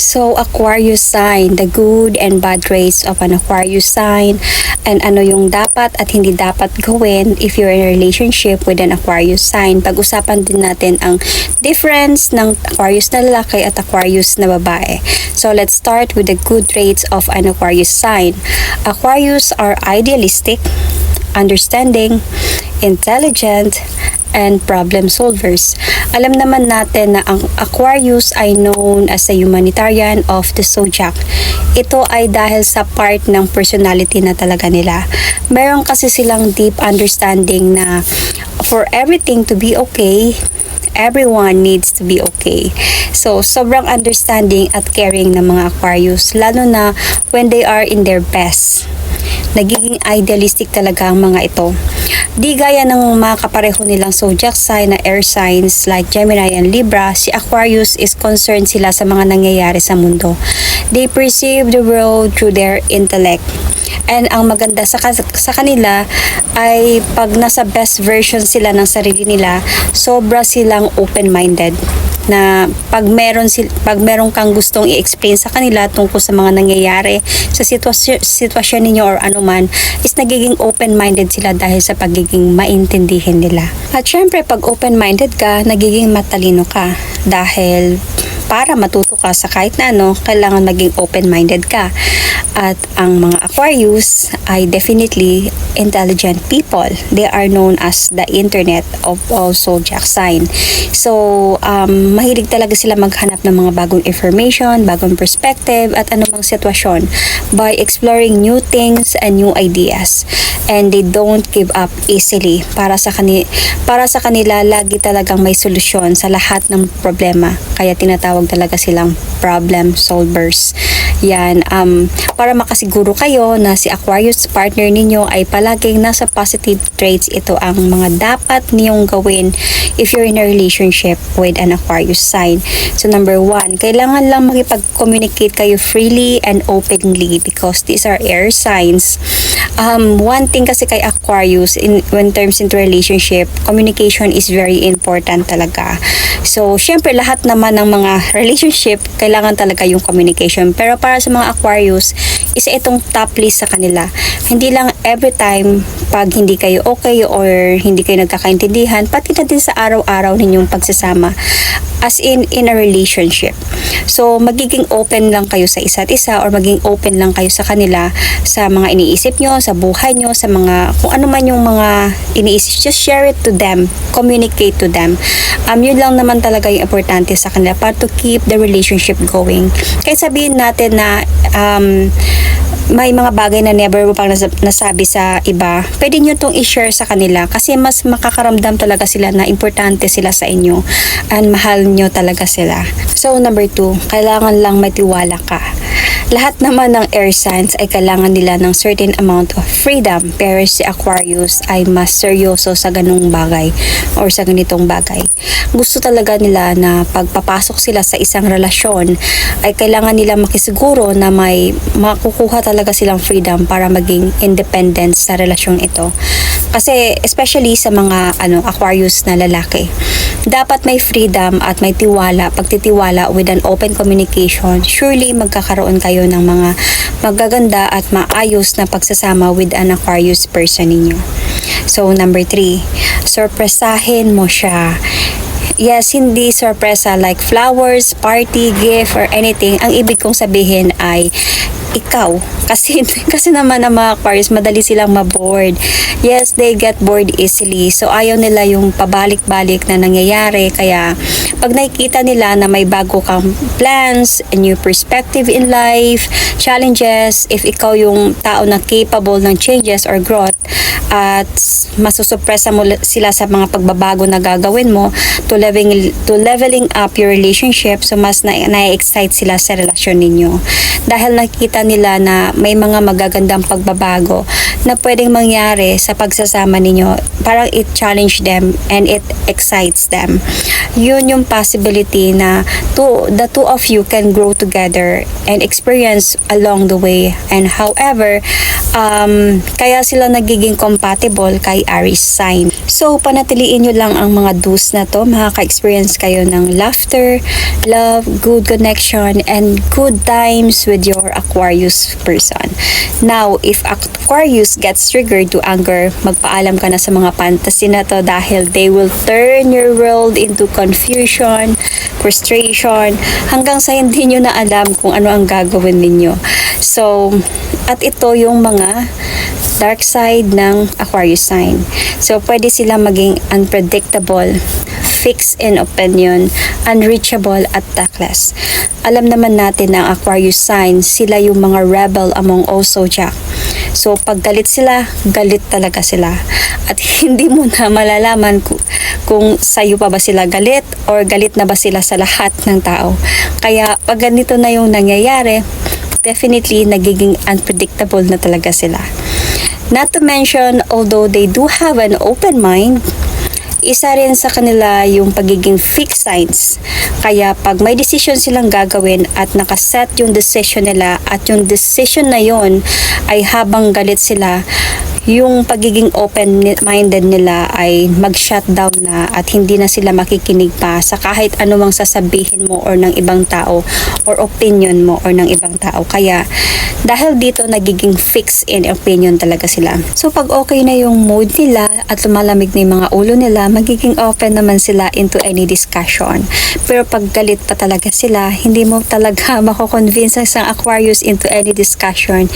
So, Aquarius sign, the good and bad traits of an Aquarius sign, and ano yung dapat at hindi dapat gawin if you're in a relationship with an Aquarius sign. Pag-usapan din natin ang difference ng Aquarius na lalaki at Aquarius na babae. So, let's start with the good traits of an Aquarius sign. Aquarius are idealistic, understanding, intelligent, and problem solvers. Alam naman natin na ang Aquarius ay known as a humanitarian of the zodiac. Ito ay dahil sa part ng personality na talaga nila. Meron kasi silang deep understanding na for everything to be okay, everyone needs to be okay. So, sobrang understanding at caring ng mga Aquarius, lalo na when they are in their best. Nagiging idealistic talaga ang mga ito. Di gaya ng mga kapareho nilang zodiac sign na air signs like Gemini and Libra, si Aquarius is concerned sila sa mga nangyayari sa mundo. They perceive the world through their intellect. And ang maganda sa, sa kanila ay pag nasa best version sila ng sarili nila, sobra silang open-minded na pag meron sil pag meron kang gustong i-explain sa kanila tungkol sa mga nangyayari sa sitwasyon sitwasyon ninyo or anuman is nagiging open-minded sila dahil sa pagiging maintindihin nila. At syempre pag open-minded ka, nagiging matalino ka dahil para matuto ka sa kahit na ano, kailangan maging open-minded ka. At ang mga Aquarius ay definitely intelligent people. They are known as the internet of all zodiac sign. So, um, mahilig talaga sila maghanap ng mga bagong information, bagong perspective, at anumang sitwasyon by exploring new things and new ideas. And they don't give up easily. Para sa, kani para sa kanila, lagi talagang may solusyon sa lahat ng problema. Kaya tinatawag talaga silang problem solvers. Yan, um, para makasiguro kayo na si Aquarius partner ninyo ay palaging nasa positive traits. Ito ang mga dapat niyong gawin if you're in a relationship with an Aquarius sign. So number one, kailangan lang makipag-communicate kayo freely and openly because these are air signs. Um, one thing kasi kay Aquarius in when terms into relationship, communication is very important talaga. So, syempre lahat naman ng mga relationship kailangan talaga yung communication. Pero para sa mga Aquarius, isa itong top list sa kanila. Hindi lang every time pag hindi kayo okay or hindi kayo nagkakaintindihan, pati na din sa araw-araw ninyong pagsasama as in in a relationship. So, magiging open lang kayo sa isa't isa or maging open lang kayo sa kanila sa mga iniisip nyo, sa buhay nyo, sa mga, kung ano man yung mga iniisip. Just share it to them. Communicate to them. Um, yun lang naman talaga yung importante sa kanila para to keep the relationship going. Kaya sabihin natin na um, may mga bagay na never mo pang nasabi sa iba, pwede nyo itong i-share sa kanila kasi mas makakaramdam talaga sila na importante sila sa inyo and mahal nyo talaga sila. So, number two, kailangan lang may tiwala ka. Lahat naman ng air signs ay kailangan nila ng certain amount of freedom pero si Aquarius ay mas seryoso sa ganung bagay or sa ganitong bagay. Gusto talaga nila na pagpapasok sila sa isang relasyon ay kailangan nila makisiguro na may makukuha talaga silang freedom para maging independent sa relasyon ito. Kasi especially sa mga ano Aquarius na lalaki, dapat may freedom at may tiwala, pagtitiwala with an open communication. Surely magkakaroon kayo ng mga magaganda at maayos na pagsasama with an Aquarius person ninyo. So number three, sorpresahin mo siya. Yes, hindi sorpresa like flowers, party, gift, or anything. Ang ibig kong sabihin ay ikaw. Kasi, kasi naman ang mga Aquarius, madali silang maboard. Yes, they get bored easily. So, ayaw nila yung pabalik-balik na nangyayari. Kaya, pag nakikita nila na may bago kang plans, a new perspective in life, challenges, if ikaw yung tao na capable ng changes or growth, at masusupresa mo sila sa mga pagbabago na gagawin mo to leveling, to leveling up your relationship so mas na, na-excite sila sa relasyon ninyo dahil nakita nila na may mga magagandang pagbabago na pwedeng mangyari sa pagsasama ninyo. Parang it challenge them and it excites them. Yun yung possibility na two, the two of you can grow together and experience along the way. And however, um, kaya sila nagiging compatible kay Aries sign. So, panatiliin nyo lang ang mga do's na to. Makaka-experience kayo ng laughter, love, good connection, and good times with your Aquarius person. Now, if Aquarius gets triggered to anger, magpaalam ka na sa mga fantasy na to dahil they will turn your world into confusion, frustration, hanggang sa hindi nyo na alam kung ano ang gagawin ninyo. So, at ito yung mga dark side ng Aquarius sign. So, pwede sila maging unpredictable, fixed in opinion, unreachable at tactless. Alam naman natin na ang Aquarius sign, sila yung mga rebel among all zodiac. So, pag galit sila, galit talaga sila. At hindi mo na malalaman kung, kung sa'yo pa ba sila galit or galit na ba sila sa lahat ng tao. Kaya, pag ganito na yung nangyayari, definitely nagiging unpredictable na talaga sila. Not to mention, although they do have an open mind, isa rin sa kanila yung pagiging fixed signs. Kaya pag may decision silang gagawin at nakaset yung decision nila at yung decision na yon ay habang galit sila, yung pagiging open-minded nila ay mag-shutdown na at hindi na sila makikinig pa sa kahit anumang sasabihin mo or ng ibang tao or opinion mo or ng ibang tao. Kaya dahil dito nagiging fixed in opinion talaga sila. So pag okay na yung mood nila at lumalamig na yung mga ulo nila, magiging open naman sila into any discussion. Pero pag galit pa talaga sila, hindi mo talaga mako-convince ang Aquarius into any discussion.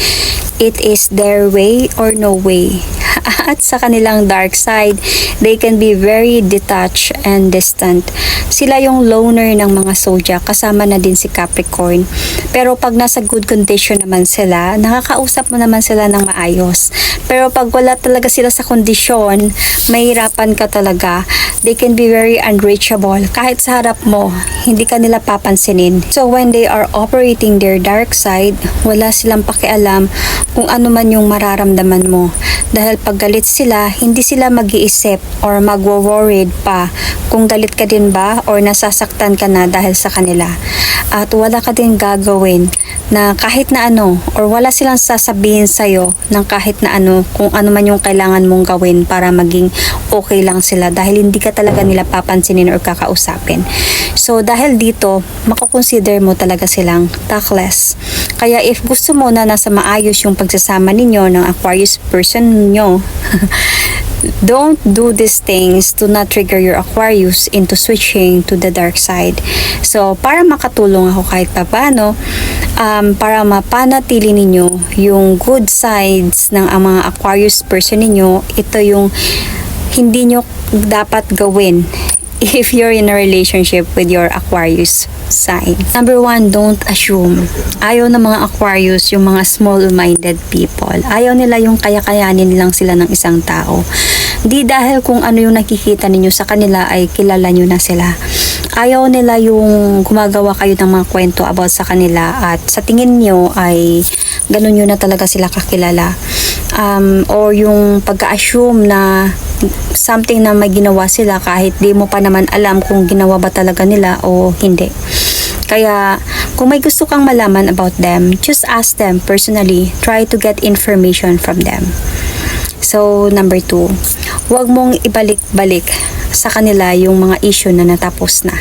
It is their way or no way. way At sa kanilang dark side, they can be very detached and distant. Sila yung loner ng mga zodiac, kasama na din si Capricorn. Pero pag nasa good condition naman sila, nakakausap mo naman sila ng maayos. Pero pag wala talaga sila sa kondisyon, mahirapan ka talaga. They can be very unreachable. Kahit sa harap mo, hindi ka nila papansinin. So when they are operating their dark side, wala silang pakialam kung ano man yung mararamdaman mo. Dahil pag galit sila, hindi sila mag-iisip or magwo-worried pa kung galit ka din ba or nasasaktan ka na dahil sa kanila. At wala ka din gagawin na kahit na ano or wala silang sasabihin sa'yo ng kahit na ano kung ano man yung kailangan mong gawin para maging okay lang sila dahil hindi ka talaga nila papansinin or kakausapin. So dahil dito, makukonsider mo talaga silang tactless. Kaya if gusto mo na nasa maayos yung pagsasama ninyo ng Aquarius person nyo, don't do these things to not trigger your Aquarius into switching to the dark side. So, para makatulong ako kahit papano, um, para mapanatili ninyo yung good sides ng mga Aquarius person ninyo, ito yung hindi nyo dapat gawin if you're in a relationship with your Aquarius sign. Number one, don't assume. Ayaw ng mga Aquarius yung mga small-minded people. Ayaw nila yung kaya-kayanin lang sila ng isang tao. Di dahil kung ano yung nakikita ninyo sa kanila ay kilala nyo na sila. Ayaw nila yung gumagawa kayo ng mga kwento about sa kanila at sa tingin nyo ay ganun nyo na talaga sila kakilala. Um, or yung pagka-assume na something na may ginawa sila kahit di mo pa naman alam kung ginawa ba talaga nila o hindi. Kaya, kung may gusto kang malaman about them, just ask them personally. Try to get information from them. So, number two, huwag mong ibalik-balik sa kanila yung mga issue na natapos na.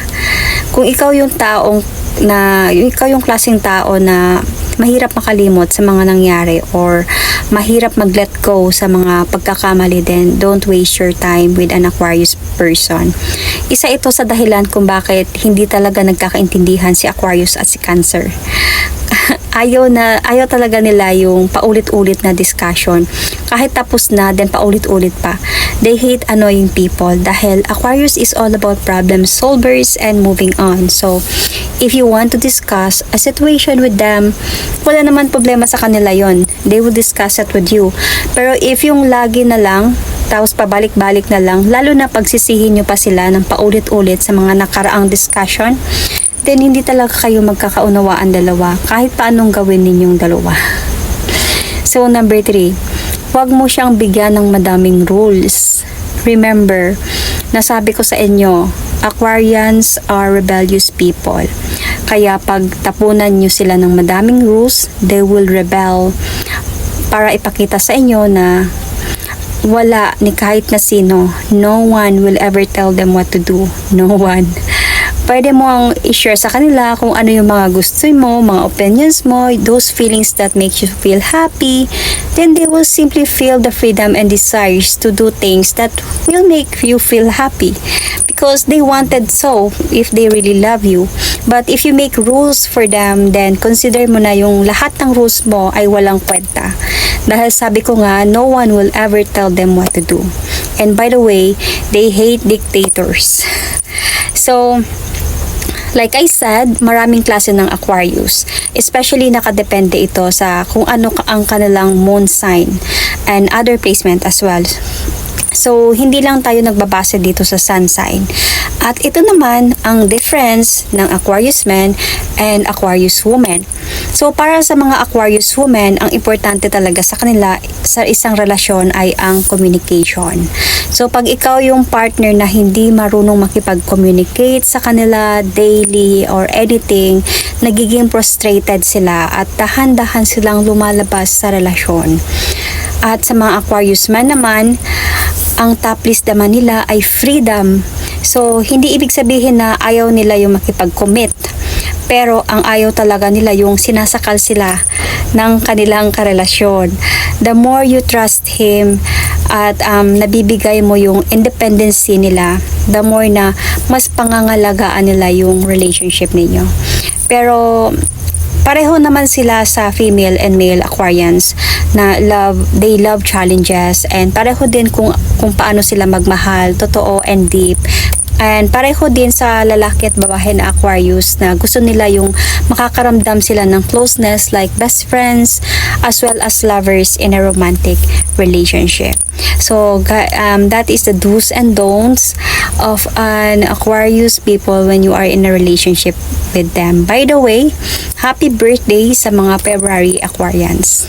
Kung ikaw yung taong na ikaw yung klaseng tao na mahirap makalimot sa mga nangyari or mahirap mag-let go sa mga pagkakamali din, don't waste your time with an Aquarius person. Isa ito sa dahilan kung bakit hindi talaga nagkakaintindihan si Aquarius at si Cancer. Ayaw na ayaw talaga nila yung paulit-ulit na discussion. Kahit tapos na then paulit-ulit pa. They hate annoying people dahil Aquarius is all about problem solvers and moving on. So if you want to discuss a situation with them wala naman problema sa kanila yon they will discuss it with you. Pero if yung lagi na lang tapos pabalik-balik na lang lalo na pagsisihin nyo pa sila ng paulit-ulit sa mga nakaraang discussion then hindi talaga kayo magkakaunawaan dalawa kahit paanong gawin ninyong dalawa. So number three, huwag mo siyang bigyan ng madaming rules. Remember, nasabi ko sa inyo, Aquarians are rebellious people. Kaya pag tapunan nyo sila ng madaming rules, they will rebel para ipakita sa inyo na wala ni kahit na sino. No one will ever tell them what to do. No one. Pwede mo ang i-share sa kanila kung ano yung mga gusto mo, mga opinions mo, those feelings that make you feel happy. Then they will simply feel the freedom and desires to do things that will make you feel happy because they wanted so if they really love you. But if you make rules for them, then consider mo na yung lahat ng rules mo ay walang kwenta. Dahil sabi ko nga, no one will ever tell them what to do. And by the way, they hate dictators. So, Like I said, maraming klase ng Aquarius. Especially nakadepende ito sa kung ano ang kanilang moon sign and other placement as well. So, hindi lang tayo nagbabase dito sa sun sign. At ito naman ang difference ng Aquarius men and Aquarius women. So, para sa mga Aquarius women, ang importante talaga sa kanila sa isang relasyon ay ang communication. So, pag ikaw yung partner na hindi marunong makipag-communicate sa kanila daily or anything, nagiging frustrated sila at dahan-dahan silang lumalabas sa relasyon. At sa mga Aquarius man naman, ang top list naman nila ay freedom. So, hindi ibig sabihin na ayaw nila yung makipag-commit. Pero ang ayaw talaga nila yung sinasakal sila ng kanilang karelasyon. The more you trust him at um, nabibigay mo yung independency nila, the more na mas pangangalagaan nila yung relationship ninyo. Pero pareho naman sila sa female and male Aquarians na love they love challenges and pareho din kung kung paano sila magmahal totoo and deep and pareho din sa lalaki at babae na Aquarius na gusto nila yung makakaramdam sila ng closeness like best friends as well as lovers in a romantic relationship. So um, that is the do's and don'ts of an Aquarius people when you are in a relationship with them. By the way happy birthday sa mga February Aquarians